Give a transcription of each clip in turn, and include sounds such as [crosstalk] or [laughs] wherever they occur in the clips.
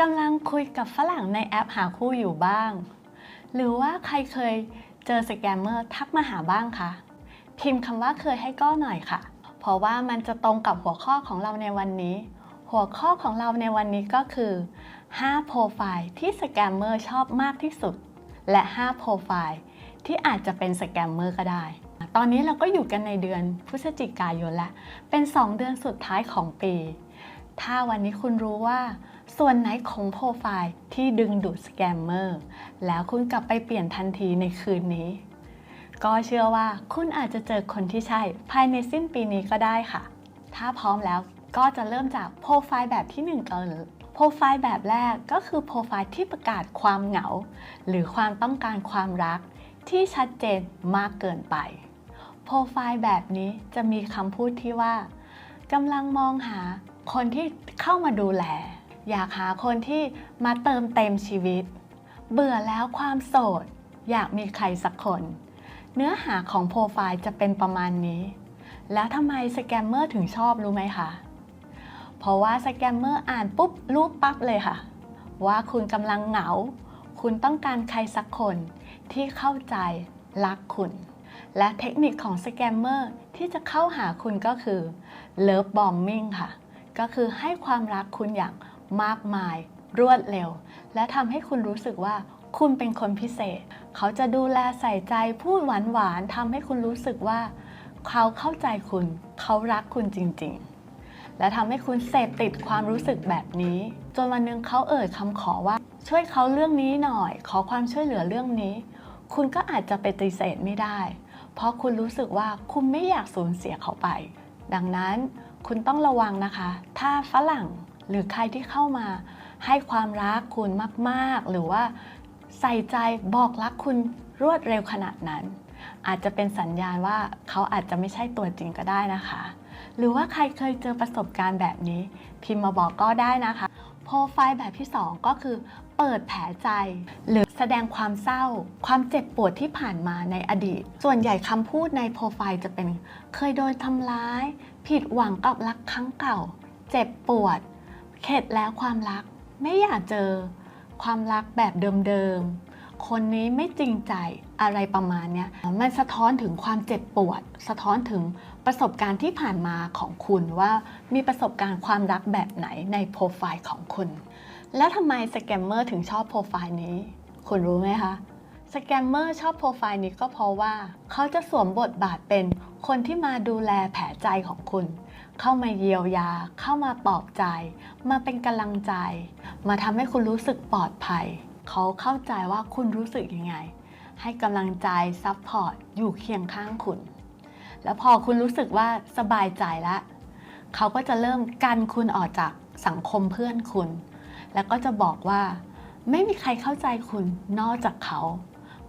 กำลังคุยกับฝรั่งในแอปหาคู่อยู่บ้าง หรือว่าใครเคยเจอสแกมเมอร์ทักมาหาบ้างคะ พิมพ์คำว่าเคยให้ก็หน่อยค่ะ เพราะว่ามันจะตรงกับหัวข้อของเราในวันนี้ หัวข้อของเราในวันนี้ก็คือ 5 โปรไฟล์ที่สแกมเมอร์ชอบมากที่สุด และ 5 โปรไฟล์ที่อาจจะเป็นสแกมเมอร์ก็ได้ ตอนนี้เราก็อยู่กันในเดือนพฤศจิกายนแล้ว เป็น 2 เดือนสุดท้ายของปี ถ้าวันนี้คุณรู้ว่า ส่วนไหนของโปรไฟล์ที่ดึงดูดสแกมเมอร์แล้วคุณกลับไปเปลี่ยนทันทีในคืนนี้ ก็เชื่อว่าคุณอาจจะเจอคนที่ใช่ภายในสิ้นปีนี้ก็ได้ค่ะ ถ้าพร้อมแล้วก็จะเริ่มจากโปรไฟล์แบบที่ 1ก่อนโปรไฟล์แบบแรกก็คือโปรไฟล์ที่ประกาศความเหงา หรือความต้องการความรัก ที่ชัดเจนมากเกินไป โปรไฟล์แบบนี้จะมีคำพูดที่ว่ากำลังมองหาคนที่เข้ามาดูแล อยากหาคนที่มาเติมเต็มชีวิต เบื่อแล้วความโสด อยากมีใครสักคน เนื้อหาของโปรไฟล์จะเป็นประมาณนี้ แล้วทำไมสแกมเมอร์ถึงชอบรู้ไหมคะ เพราะว่าสแกมเมอร์อ่านปุ๊บรู้ปั๊บเลยค่ะ ว่าคุณกำลังเหงา คุณต้องการใครสักคนที่เข้าใจรักคุณ และเทคนิคของสแกมเมอร์ที่จะเข้าหาคุณก็คือเลิฟบอมมิงค่ะ ก็คือให้ความรักคุณอย่าง มากมาย รวดเร็ว และทำให้คุณรู้สึกว่าคุณเป็นคนพิเศษ เขาจะดูแลใส่ใจพูดหวานๆทำให้คุณรู้สึกว่า เขาเข้าใจคุณ เขารักคุณจริงๆ และทำให้คุณเสพติดความรู้สึกแบบนี้ จนวันหนึงเขาเอ่ยคำขอว่า ช่วยเขาเรื่องนี้หน่อย ขอความช่วยเหลือเรื่องนี้ คุณก็อาจจะปฏิเสธไม่ได้ เพราะคุณรู้สึกว่าคุณไม่อยากสูญเสียเขาไป ดังนั้นคุณต้องระวังนะคะ ถ้าฝรั่ง หรือใครที่เข้ามาให้ความรักคุณมาก ๆ หรือว่าใส่ใจบอกรักคุณรวดเร็วขนาดนั้น อาจจะเป็นสัญญาณว่าเขาอาจจะไม่ใช่ตัวจริงก็ได้นะคะ หรือว่าใครเคยเจอประสบการณ์แบบนี้ พิมพ์มาบอกก็ได้นะคะโปรไฟล์แบบที่ 2 ก็คือเปิดแผลใจ หรือแสดงความเศร้า ความเจ็บปวดที่ผ่านมาในอดีต ส่วนใหญ่คำพูดในโปรไฟล์จะเป็น เคยโดนทำร้าย ผิดหวังกับรักครั้งเก่า เจ็บปวด เข็ดแล้วความรักไม่อยากเจอความรักแบบเดิมๆ คนนี้ไม่จริงใจอะไรประมาณนี้มันสะท้อนถึงความเจ็บปวด สะท้อนถึงประสบการณ์ที่ผ่านมาของคุณว่ามีประสบการณ์ความรักแบบไหนในโปรไฟล์ของคุณ แล้วทำไมสแกมเมอร์ถึงชอบโปรไฟล์นี้ คุณรู้ไหมคะ สแกมเมอร์ชอบโปรไฟล์นี้ก็เพราะว่า เขาจะสวมบทบาทเป็นคนที่มาดูแลแผลใจของคุณ เข้ามาเยียวยา เข้ามาปลอบใจ มาเป็นกำลังใจ มาทำให้คุณรู้สึกปลอดภัย เขาเข้าใจว่าคุณรู้สึกยังไง ให้กำลังใจซัพพอร์ตอยู่เคียงข้างคุณ แล้วพอคุณรู้สึกว่าสบายใจแล้วเขาก็จะเริ่มกันคุณออกจากสังคมเพื่อนคุณ แล้วก็จะบอกว่า ไม่มีใครเข้าใจคุณนอกจากเขา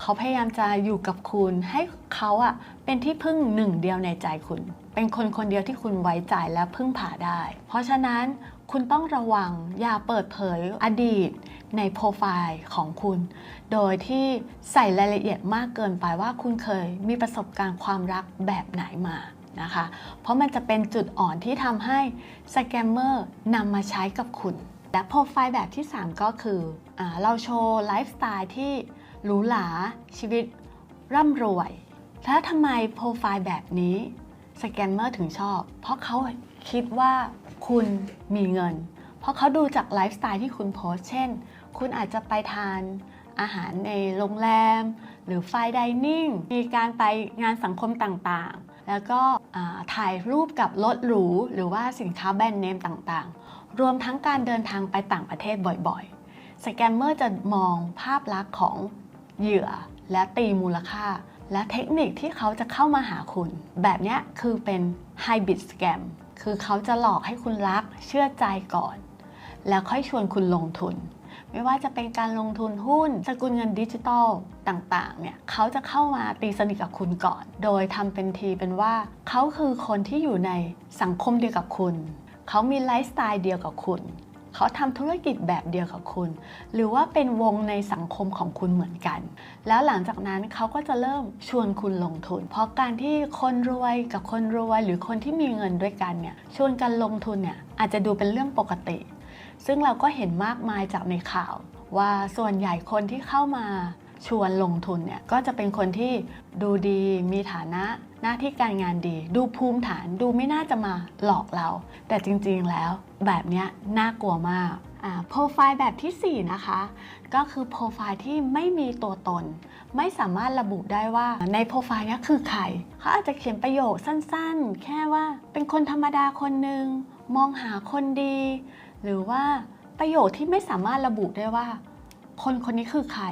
เขาพยายามจะอยู่กับคุณ ให้เขาอะเป็นที่พึ่งหนึ่งเดียวในใจคุณ เป็นคนคนเดียวที่คุณไว้ใจและพึ่งพาได้ เพราะฉะนั้นคุณต้องระวังอย่าเปิดเผยอดีตในโปรไฟล์ของคุณ โดยที่ใส่รายละเอียดมากเกินไปว่าคุณเคยมีประสบการณ์ความรักแบบไหนมานะคะ เพราะมันจะเป็นจุดอ่อนที่ทำให้สแกมเมอร์นำมาใช้กับคุณ และโปรไฟล์แบบที่ 3 ก็คืออเราโชว์ไลฟ์สไตล์ที่ หรูหราชีวิต ร่ำรวย แล้วทำไมโปรไฟล์แบบนี้สแกมเมอร์ถึงชอบ เพราะเขาคิดว่าคุณมีเงิน เพราะเขาดูจากไลฟ์สไตล์ที่คุณโพสเช่น คุณอาจจะไปทานอาหารในโรงแรม หรือไฟดิเนิ่งมีการไปงานสังคมต่างๆ แล้วก็ถ่ายรูปกับรถหรู หรือว่าสินค้าแบรนด์เนมต่างๆ รวมทั้งการเดินทางไปต่างประเทศบ่อยๆ สแกมเมอร์จะมองภาพลักษณ์ของ เหยื่อและตีมูลค่า และเทคนิคที่เขาจะเข้ามาหาคุณ แบบนี้คือเป็น Hybrid Scam คือเขาจะหลอกให้คุณรักเชื่อใจก่อน แล้วค่อยชวนคุณลงทุน ไม่ว่าจะเป็นการลงทุนหุ้น สกุลเงินดิจิตอลต่างๆ เนี่ยเขาจะเข้ามาตีสนิทกับคุณก่อน โดยทำเป็นทีเป็นว่า เขาคือคนที่อยู่ในสังคมเดียวกับคุณ เขามีไลฟ์สไตล์เดียวกับคุณ เขาทำธุรกิจแบบเดียวกับคุณ หรือว่าเป็นวงในสังคมของคุณเหมือนกัน แล้วหลังจากนั้นเขาก็จะเริ่มชวนคุณลงทุน เพราะการที่คนรวยกับคนรวยหรือคนที่มีเงินด้วยกันเนี่ยชวนกันลงทุนเนี่ยอาจจะดูเป็นเรื่องปกติ ซึ่งเราก็เห็นมากมายจากในข่าว ว่าส่วนใหญ่คนที่เข้ามา ชวนลงทุนเนี่ยก็จะเป็นคนที่ดูดีมีฐานะหน้าที่การงานดี ดูภูมิฐานดูไม่น่าจะมาหลอกเรา แต่จริงๆแล้วแบบนี้น่ากลัวมากอ่าโปรไฟล์แบบทีสี่ 4 นะคะ ก็คือโปรไฟล์ที่ไม่มีตัวตน ไม่สามารถระบุได้ว่าในโปรไฟล์นี้คือใครเขาอาจจะเขียนประโยคสั้นๆ แค่ว่าเป็นคนธรรมดาคนหนึ่งมองหาคนดี หรือว่าประโยคที่ไม่สามารถระบุได้ว่า คนคนนี้คือใคร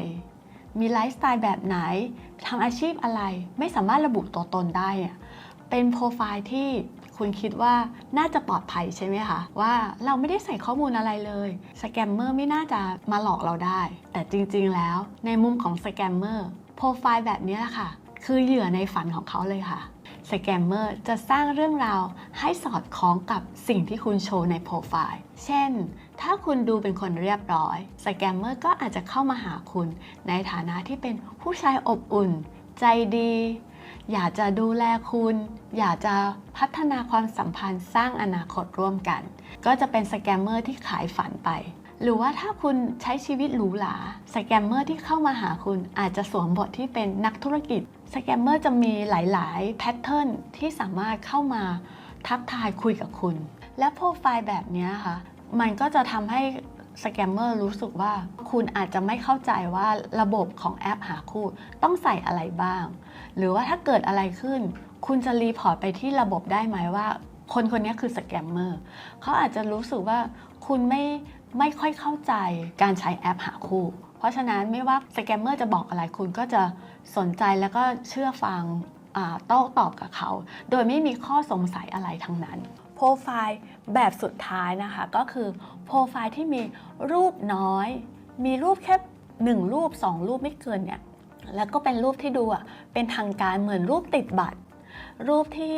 มีไลฟ์สไตล์แบบไหนทำอาชีพอะไร ไม่สามารถระบุตัวตนได้เป็นโปรไฟล์ที่คุณคิดว่าน่าจะปลอดภัยใช่ไหมคะ ว่าเราไม่ได้ใส่ข้อมูลอะไรเลยสแกมเมอร์ไม่น่าจะมาหลอกเราได้ แต่จริงๆแล้วในมุมของสแกมเมอร์โปรไฟล์แบบนี้แหละค่ะ คือเหยื่อในฝันของเขาเลยค่ะ สแกมเมอร์จะสร้างเรื่องราวให้สอดคล้องกับสิ่งที่คุณโชว์ในโปรไฟล์ เช่น ถ้าคุณดูเป็นคนเรียบร้อย สแกมเมอร์ก็อาจจะเข้ามาหาคุณ ในฐานะที่เป็นผู้ชายอบอุ่น ใจดี อยากจะดูแลคุณ อยากจะพัฒนาความสัมพันธ์สร้างอนาคตร่วมกัน ก็จะเป็นสแกมเมอร์ที่ขายฝันไปหรือว่าถ้าคุณใช้ชีวิตหรูหราสแกมเมอร์ที่เข้ามาหาคุณอาจจะสวมบทที่เป็นนักธุรกิจ สแกมเมอร์จะมีหลาย ๆ แพทเทิร์นที่สามารถเข้ามาทักทายคุยกับคุณ และโปรไฟล์แบบนี้ค่ะ มันก็จะทำให้สแกมเมอร์รู้สึกว่าคุณอาจจะไม่เข้าใจว่าระบบของแอปหาคู่ต้องใส่อะไรบ้าง หรือว่าถ้าเกิดอะไรขึ้น คุณจะรีพอร์ตไปที่ระบบได้ไหมว่า คนคนนี้คือสแกมเมอร์เขาอาจจะรู้สึกว่าคุณไม่ไม่ค่อยเข้าใจการใช้แอปหาคู่ ราะฉะนั้นไม่ว่าสแกมเมอร์จะบอกอะไรคุณก็จะสนใจแล้วก็เชื่อฟังโต้ตอบกับเขา โดยไม่มีข้อสงสัยอะไรทั้งนั้นโปรไฟล์แบบสุดท้ายนะคะ ก็คือโปรไฟล์ที่มีรูปน้อย มีรูปแค่หนึ่งรูปสองรูปไม่เกินเนี่ยแล้วก็เป็นรูปที่ดูอะเป็นทางการเหมือนรูปติดบัตร รูปที่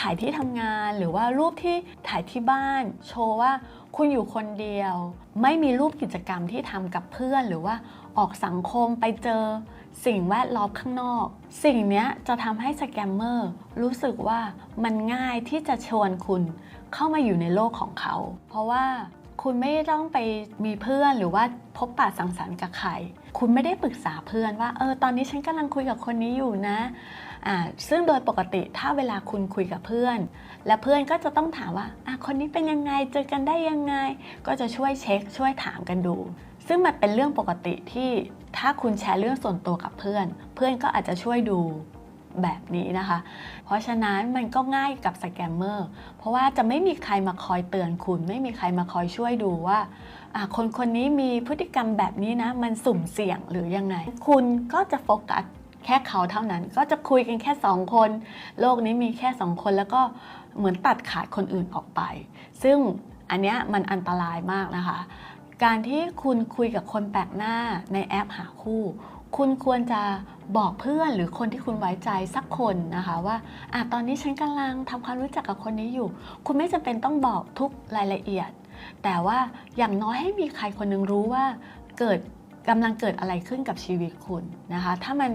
ถ่ายที่ทำงาน หรือว่ารูปที่ถ่ายที่บ้าน โชว์ว่าคุณอยู่คนเดียว ไม่มีรูปกิจกรรมที่ทำกับเพื่อน หรือว่าออกสังคมไปเจอสิ่งแวดล้อมข้างนอก สิ่งนี้จะทำให้สแกมเมอร์รู้สึกว่ามันง่ายที่จะชวนคุณเข้ามาอยู่ในโลกของเขา เพราะว่าคุณไม่ต้องไปมีเพื่อนหรือว่าพบปะสังสรรค์กับใคร คุณไม่ได้ปรึกษาเพื่อนว่าเออตอนนี้ฉันกำลังคุยกับคนนี้อยู่นะอ่าซึ่งโดยปกติถ้าเวลาคุณคุยกับเพื่อน และเพื่อนก็จะต้องถามว่าอะคนนี้เป็นยังไงเจอกันได้ยังไง ก็จะช่วยเช็ค ช่วยถามกันดู ซึ่งมันเป็นเรื่องปกติที่ถ้าคุณแชร์เรื่องส่วนตัวกับเพื่อน เพื่อนก็อาจจะช่วยดูแบบนี้นะคะ เพราะฉะนั้นมันก็ง่ายกับสแกมเมอร์ เพราะว่าจะไม่มีใครมาคอยเตือนคุณ ไม่มีใครมาคอยช่วยดูว่า คนคนนี้มีพฤติกรรมแบบนี้นะ มันสุ่มเสี่ยงหรือยังไง คุณก็จะโฟกัสแค่เขาเท่านั้น ก็จะคุยกันแค่สองคน โลกนี้มีแค่สองคนแล้วก็เหมือนตัดขาดคนอื่นออกไป ซึ่งอันเนี้ยมันอันตรายมากนะคะ การที่คุณคุยกับคนแปลกหน้าในแอปหาคู่ คุณควรจะบอกเพื่อนหรือคนที่คุณไว้ใจสักคนนะคะว่าอะตอนนี้ฉันกำลังทำความรู้จักกับคนนี้อยู่ คุณไม่จำเป็นต้องบอกทุกรายละเอียด แต่ว่าอย่างน้อยให้มีใครคนหนึงรู้ว่าเกิดกำลังเกิดอะไรขึ้นกับชีวิตคุณนะคะ ถ้ามัน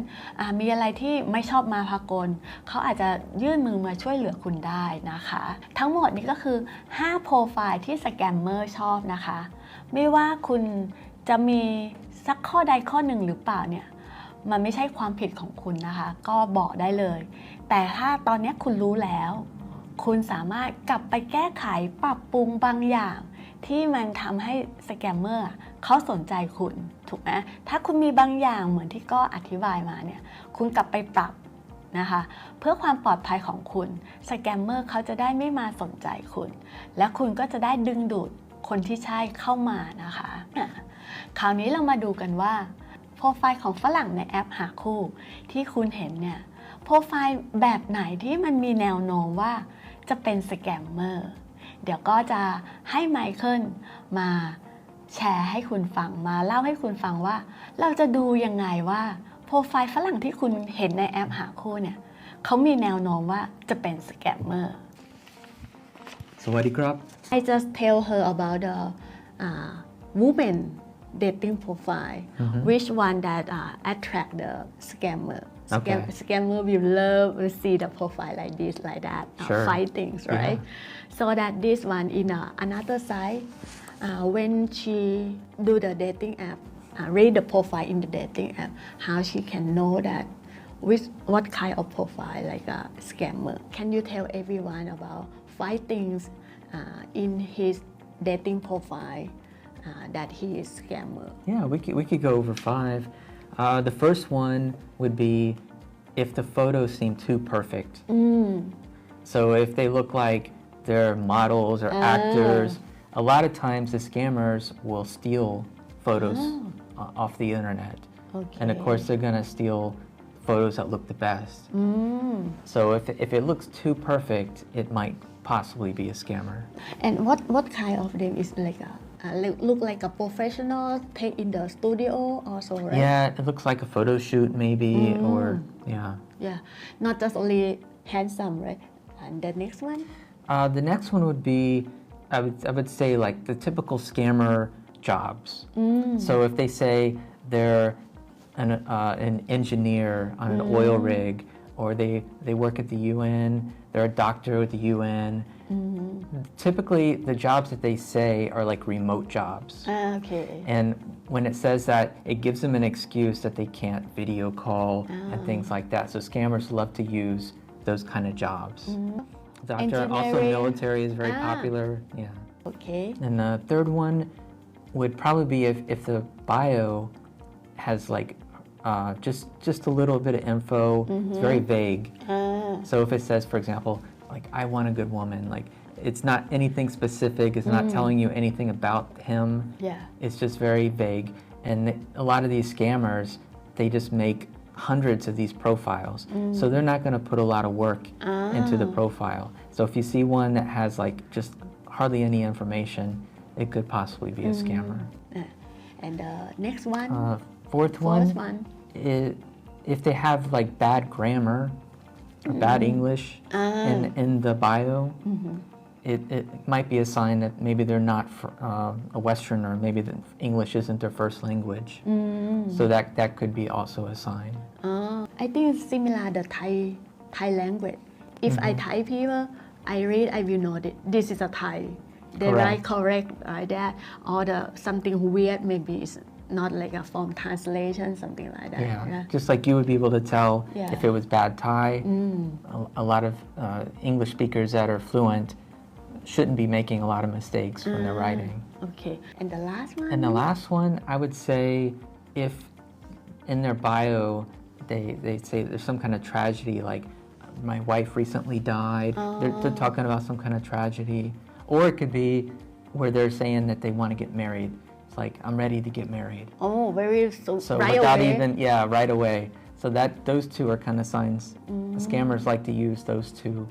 มีอะไรที่ไม่ชอบมาพากลเขาอาจจะยื่นมือมาช่วยเหลือคุณได้นะคะ ทั้งหมดนี้ก็คือ 5 โปรไฟล์ที่สแกมเมอร์ชอบนะคะ ไม่ว่าคุณจะมีสักข้อใดข้อหนึ่งหรือเปล่าเนี่ย มันไม่ใช่ความผิดของคุณนะคะ ก็บอกได้เลย แต่ถ้าตอนนี้คุณรู้แล้ว คุณสามารถกลับไปแก้ไขปรับปรุงบางอย่าง ที่มันทำให้สแกมเมอร์เขาสนใจคุณถูกไหมถ้าคุณมีบางอย่างเหมือนที่ก็อธิบายมาเนี่ย คุณกลับไปปรับนะคะ เพื่อความปลอดภัยของคุณสแกมเมอร์เขาจะได้ไม่มาสนใจคุณ และคุณก็จะได้ดึงดูดคนที่ใช่เข้ามานะคะอะคราวนี้เรามาดูกันว่าโปรไฟล์ของฝรั่งในแอปหาคู่ ที่คุณเห็นเนี่ยโปรไฟล์แบบไหนที่มันมีแนวโน้มว่าจะเป็นสแกมเมอร์ เดี๋ยวก็จะให้ไมเคิลมาแชร์ให้คุณฟังมาเล่าให้คุณฟังว่า เราจะดูยังไงว่าโปรไฟล์ฝรั่งที่คุณเห็นในแอปหาคู่เนี่ยเขามีแนวโน้มว่าจะเป็นสแกมเมอร์สวัสดีครับ I just tell her about the uh, woman dating profile, which one that uh, attract the scammer. Scam, Okay. Scammer will love to see the profile like this, like that, uh, Sure. things, right? So that this one in uh, another side, uh, when she do the dating app uh, read the profile in the dating app how she can know that which what kind of profile like a scammer can you tell everyone about five things uh, in his dating profile uh, that he is scammer Yeah, we could, we could go over five. Uh, the first one would be if the photos seem too perfect. Mm. So if they look like they're models or ah. actors, a lot of times the scammers will steal photos ah. o- off the internet. And of course, they're going to steal photos that look the best. Mm. So if, if it looks too perfect, it might possibly be a scammer. And what what kind of them is like a uh, look, look like a professional take in the studio also, right? Yeah, it looks like a photo shoot maybe, or yeah. Yeah, not just only handsome, right? And the next one, Uh, the next one would be, I would, I would say, like the typical scammer jobs. So if they say they're an, uh, an engineer on an oil rig, or they, they work at the UN, they're a doctor with the UN. Typically, the jobs that they say are like remote jobs. ah, okay. And when it says that, it gives them an excuse that they can't video call and things like that. So scammers love to use those kind of jobs. Doctor, also military is very Ah. popular. Yeah. Okay. And the third one would probably be if, if the bio has like uh, just just a little bit of info. It's very vague. Ah, So if it says, for example, like I want a good woman, like it's not anything specific. It's not mm. telling you anything about him. yeah. It's just very vague. And a lot of these scammers, they just make hundreds of these profiles. So they're mm. not going to put a lot of work into the ah. profile. So if you see one that has like just hardly any information, it could possibly be a mm. scammer. Ah, and the next one, Uh, fourth fourth one, one. i if they have like bad grammar or bad English ah. in, in the bio, mm-hmm. It, it might be a sign that maybe they're not fr- uh, a Westerner, maybe the English isn't their first language. So that, that could be also a sign. Ah, I think it's similar the Thai Thai language. If I Thai people, I read, I will know that this is a Thai. They Correct. write correct like that, or the something weird maybe it's not like a form translation, something like that. Yeah. Just like you would be able to tell Yeah. if it was bad Thai, a, a lot of uh, English speakers that are fluent shouldn't be making a lot of mistakes when they're mm, writing. Okay. And the last one. And the last one, I would say, if in their bio they, they say there's some kind of tragedy, like my wife recently died, they're, they're oh. talking about some kind of tragedy. Or it could be where they're saying that they want to get married. It's like, I'm ready to get married. Oh, very so, So right without away. even, yeah, right away. So that those two are kind of signs. The mm. scammers like to use those two,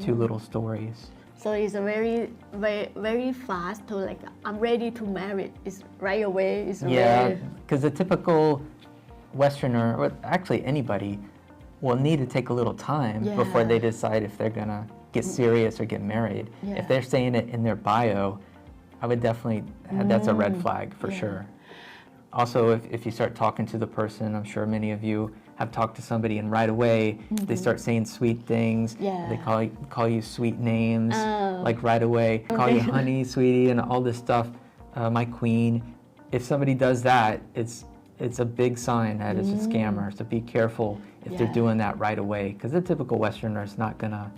two mm. little stories. So it's a very, very, very fast to like I'm ready to marry. It's right away. It's Yeah, because the typical Westerner, or actually anybody, will need to take a little time before they decide if they're gonna get serious or get married. Yeah. If they're saying it in their bio, I would definitely, that's a red flag for Mm. Yeah. sure. Also, if, if you start talking to the person, I'm sure many of you have talked to somebody and right away they start saying sweet things. Yeah. They Mm-hmm. Call you, call you sweet names, Oh. like right away. [laughs] Call you honey, sweetie, and all this stuff. Uh, my queen. If somebody does that, it's it's a big sign that it's a scammer. So be careful if they're Mm. Doing that right away, because the typical Westerner is not gonna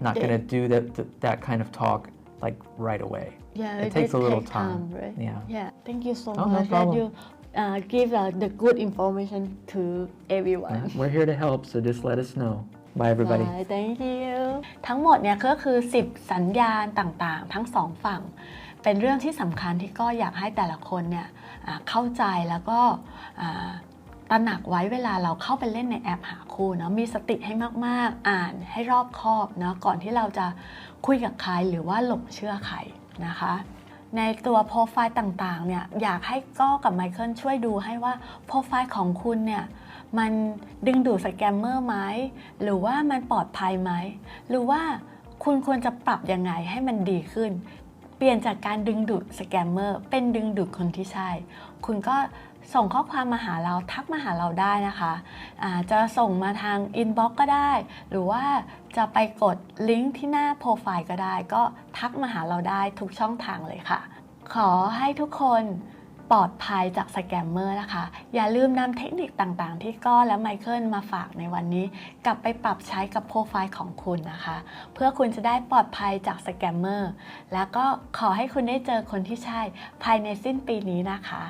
not gonna do that that, that kind of talk like right away. yeah. it takes a little take time. right? Yeah. Yeah. Thank you so Oh, no much that problem. You uh, give uh, the good information to everyone. We're here to help, so just let us know. Bye, everybody. Bye, thank you ทั้งหมดเนี่ยก็คือ 10 สัญญาณต่างๆ ทั้งสองฝั่ง เป็นเรื่องที่สำคัญที่ก็อยากให้แต่ละคนเนี่ยอ่าเข้าใจแล้วก็อ่าตระหนักไว้เวลาเราเข้าไปเล่นในแอปหาคู่เนาะมีสติให้มากๆ อ่านให้รอบคอบเนาะก่อนที่เราจะคุยกับใครหรือว่าหลงเชื่อใครนะคะ ในตัวโปรไฟล์ต่างๆเนี่ยอยากให้ก้อกับไมเคิลช่วยดูให้ว่าโปรไฟล์ของคุณเนี่ยมันดึงดูดสแกมเมอร์ไหมหรือว่ามันปลอดภัยไหม หรือว่าคุณควรจะปรับยังไงให้มันดีขึ้น เปลี่ยนจากการดึงดูดสแกมเมอร์เป็นดึงดูดคนที่ใช่ คุณก็ ส่งข้อความมาหาเราทักมาหาเราได้นะคะอ่าจะส่งมาทางอินบ็อกก็ได้ หรือว่าจะไปกดลิงก์ที่หน้าโปรไฟล์ก็ได้ ก็ทักมาหาเราได้ทุกช่องทางเลยค่ะ ขอให้ทุกคนปลอดภัยจากสแกมเมอร์นะคะ อย่าลืมนำเทคนิคต่างๆ ที่ก้อและไมเคิลมาฝากในวันนี้ กลับไปปรับใช้กับโปรไฟล์ของคุณนะคะ เพื่อคุณจะได้ปลอดภัยจากสแกมเมอร์ แล้วก็ขอให้คุณได้เจอคนที่ใช่ภายในสิ้นปีนี้นะคะ